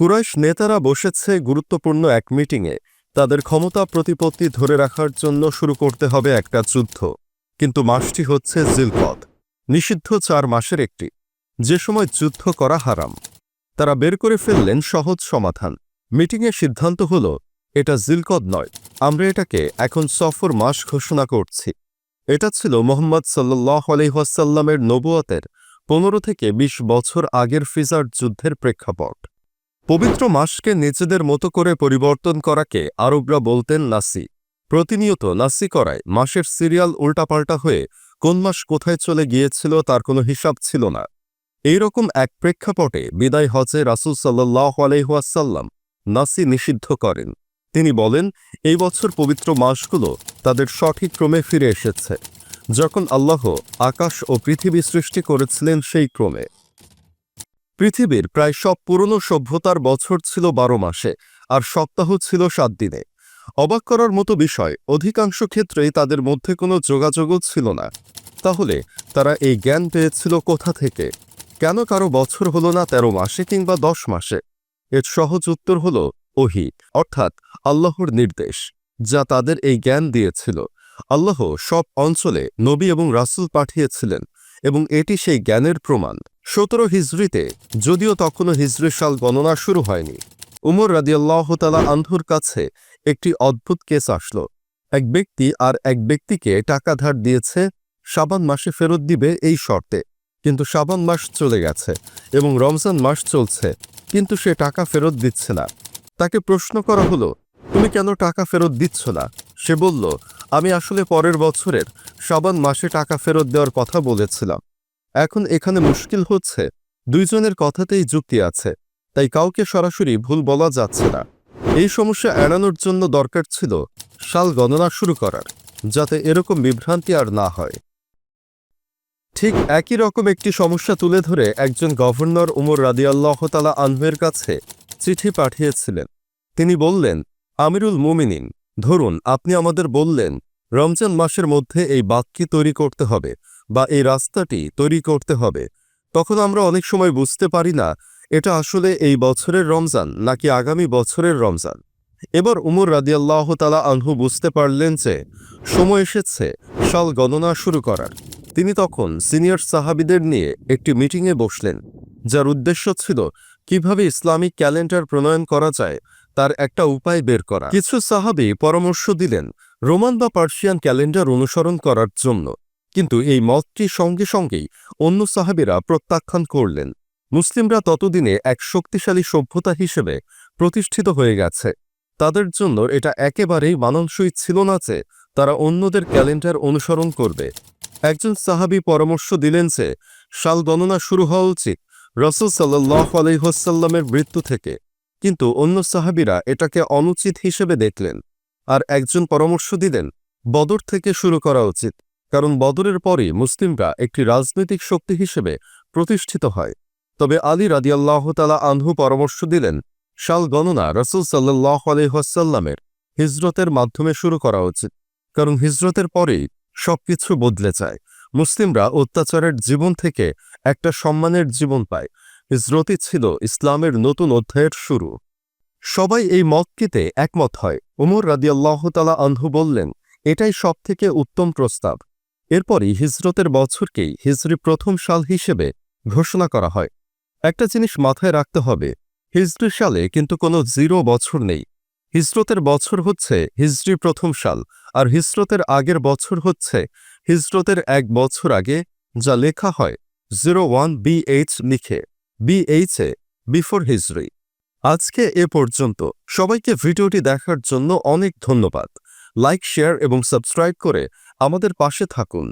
কুরাইশ নেতারা বসেছে গুরুত্বপূর্ণ এক মিটিংয়ে। তাদের ক্ষমতা প্রতিপত্তি ধরে রাখার জন্য শুরু করতে হবে একটা যুদ্ধ। কিন্তু মাসটি হচ্ছে জিলকদ। নিষিদ্ধ চার মাসের একটি। যে সময় যুদ্ধ করা হারাম। তারা বের করে ফেললেন সহজ সমাধান। মিটিংয়ে সিদ্ধান্ত হল, এটা জিলকদ নয়। আমরা এটাকে এখন সফর মাস ঘোষণা করছি। এটা ছিল মোহাম্মদ সাল্লাহ আলহাসাল্লামের নবুয়তের পনেরো থেকে ২০ বছর আগের ফিজার যুদ্ধের প্রেক্ষাপট। পবিত্র মাসকে নিজেদের মতো করে পরিবর্তন করাকে আরবরা বলতেন নাসি। প্রতিনিয়ত নাসি করায় মাসের সিরিয়াল উল্টাপাল্টা হয়ে কোন মাস কোথায় চলে গিয়েছিল তার কোনো হিসাব ছিল না। এইরকম এক প্রেক্ষাপটে বিদায় হজে রাসুল সাল্লাহ আলহাসাল্লাম নাসি নিষিদ্ধ করেন। তিনি বলেন, এই বছর পবিত্র মাসগুলো তাদের সঠিক ক্রমে ফিরে এসেছে। যখন আল্লাহ আকাশ ও পৃথিবী সৃষ্টি করেছিলেন সেই ক্রমে। পৃথিবীর প্রায় সব পুরনো সভ্যতার বছর ছিল বারো মাসে, আর সপ্তাহ ছিল সাত দিনে। অবাক করার মতো বিষয়, অধিকাংশ ক্ষেত্রেই তাদের মধ্যে কোনো যোগাযোগও ছিল না। তাহলে তারা এই জ্ঞান পেয়েছিল কোথা থেকে? কেন কারও বছর হলো না তেরো মাসে কিংবা দশ মাসে? এর সহজ উত্তর হল ওহি, অর্থাৎ আল্লাহর নির্দেশ, যা তাদের এই জ্ঞান দিয়েছিল। আল্লাহ সব অঞ্চলে নবী এবং রাসূল পাঠিয়েছিলেন, এবং এটি সেই জ্ঞানের প্রমাণ। সতেরো হিজড়িতে, যদিও তখনও হিজরি সাল গণনা শুরু হয়নি। উমর রাদিয়াল্লাহ তালা আন্ধুর কাছে একটি অদ্ভুত কেস আসলো। এক ব্যক্তি আর এক ব্যক্তিকে টাকা ধার দিয়েছে সাবান মাসে ফেরত দিবে এই শর্তে। কিন্তু সাবান মাস চলে গেছে এবং রমজান মাস চলছে, কিন্তু সে টাকা ফেরত দিচ্ছে না। তাকে প্রশ্ন করা হলো, তুমি কেন টাকা ফেরত দিচ্ছ না? সে বলল, আমি আসলে পরের বছরের সাবান মাসে টাকা ফেরত দেওয়ার কথা বলেছিলাম। এখন এখানে মুশকিল হচ্ছে। দুইজনের কথাতেই যুক্তি আছে, তাই কাউকে সরাসরি ভুল বলা যাচ্ছে না। এই সমস্যা এড়ানোর জন্য দরকার ছিল সাল গণনা শুরু করার, যাতে এরকম বিভ্রান্তি আর না হয়। ঠিক একই রকম একটি সমস্যা তুলে ধরে একজন গভর্নর উমর রাদিয়াল্লাহ তালা আনহুয়ের কাছে চিঠি পাঠিয়েছিলেন। তিনি বললেন, আমিরুল মুমিনিন, ধরুন আপনি আমাদের বললেন, রমজান মাসের মধ্যে এই বাক্যি তৈরি করতে হবে। বা এই রাস্তাটি তৈরি করতে হবে। তখন আমরা অনেক সময় বুঝতে পারি না, এটা আসলে এই বছরের রমজান নাকি আগামী বছরের রমজান। এবার উমর রাদিয়াল্লাহ তালা আনহু বুঝতে পারলেন যে, সময় এসেছে, সাল গণনা শুরু করার। তিনি তখন সিনিয়র সাহাবিদের নিয়ে একটি মিটিংয়ে বসলেন, যার উদ্দেশ্য ছিল কীভাবে ইসলামিক ক্যালেন্ডার প্রণয়ন করা যায়, তার একটা উপায় বের করা। কিছু সাহাবি পরামর্শ দিলেন, রোমান বা পার্সিয়ান ক্যালেন্ডার অনুসরণ করার জন্য। কিন্তু এই মতটি সঙ্গে সঙ্গেই অন্য সাহাবিরা প্রত্যাখ্যান করলেন। মুসলিমরা ততদিনে এক শক্তিশালী সভ্যতা হিসেবে প্রতিষ্ঠিত হয়ে গেছে। তাদের জন্য এটা একেবারেই মানানসই ছিল না যে তারা অন্যদের ক্যালেন্ডার অনুসরণ করবে। একজন সাহাবি পরামর্শ দিলেন যে, সাল গণনা শুরু হওয়া উচিত রসুল সাল্লাহ আলহ্লামের মৃত্যু থেকে। কিন্তু অন্য সাহাবিরা এটাকে অনুচিত হিসেবে দেখলেন। আর একজন পরামর্শ দিলেন, বদর থেকে শুরু করা উচিত। কারণ বদরের পরই মুসলিমরা একটি রাজনৈতিক শক্তি হিসেবে প্রতিষ্ঠিত হয়। তবে আলী রাদিয়াল্লাহ তালা আনহু পরামর্শ দিলেন, সাল গণনা রসুল সাল্লাহ আলহাসাল্লামের হিজরতের মাধ্যমে শুরু করা উচিত। কারণ হিজরতের পরেই সবকিছু বদলে যায়। মুসলিমরা অত্যাচারের জীবন থেকে একটা সম্মানের জীবন পায়। হিজরতই ছিল ইসলামের নতুন অধ্যায়ের শুরু। সবাই এই মতটিতে একমত হয়। উমর রাদিয়াল্লাহ তালা আনহু বললেন, এটাই সবথেকে উত্তম প্রস্তাব। এরপরই হিজরতের বছরকেই হিজরি প্রথম সাল হিসেবে ঘোষণা করা হয়। একটা জিনিস মাথায় রাখতে হবে, হিজরি সালে কিন্তু কোনো জিরো বছর নেই। হিজরতের বছর হচ্ছে হিজরি প্রথম সাল, আর হিজরতের আগের বছর হচ্ছে হিজরতের এক বছর আগে যা লেখা হয়, জিরো ওয়ান বিএইচ লিখে বিএইচে বিফোর হিজরি। আজকে এ পর্যন্ত সবাইকে ভিডিওটি দেখার জন্য অনেক ধন্যবাদ। লাইক শেয়ার এবং সাবস্ক্রাইব করে আমাদের পাশে থাকুন।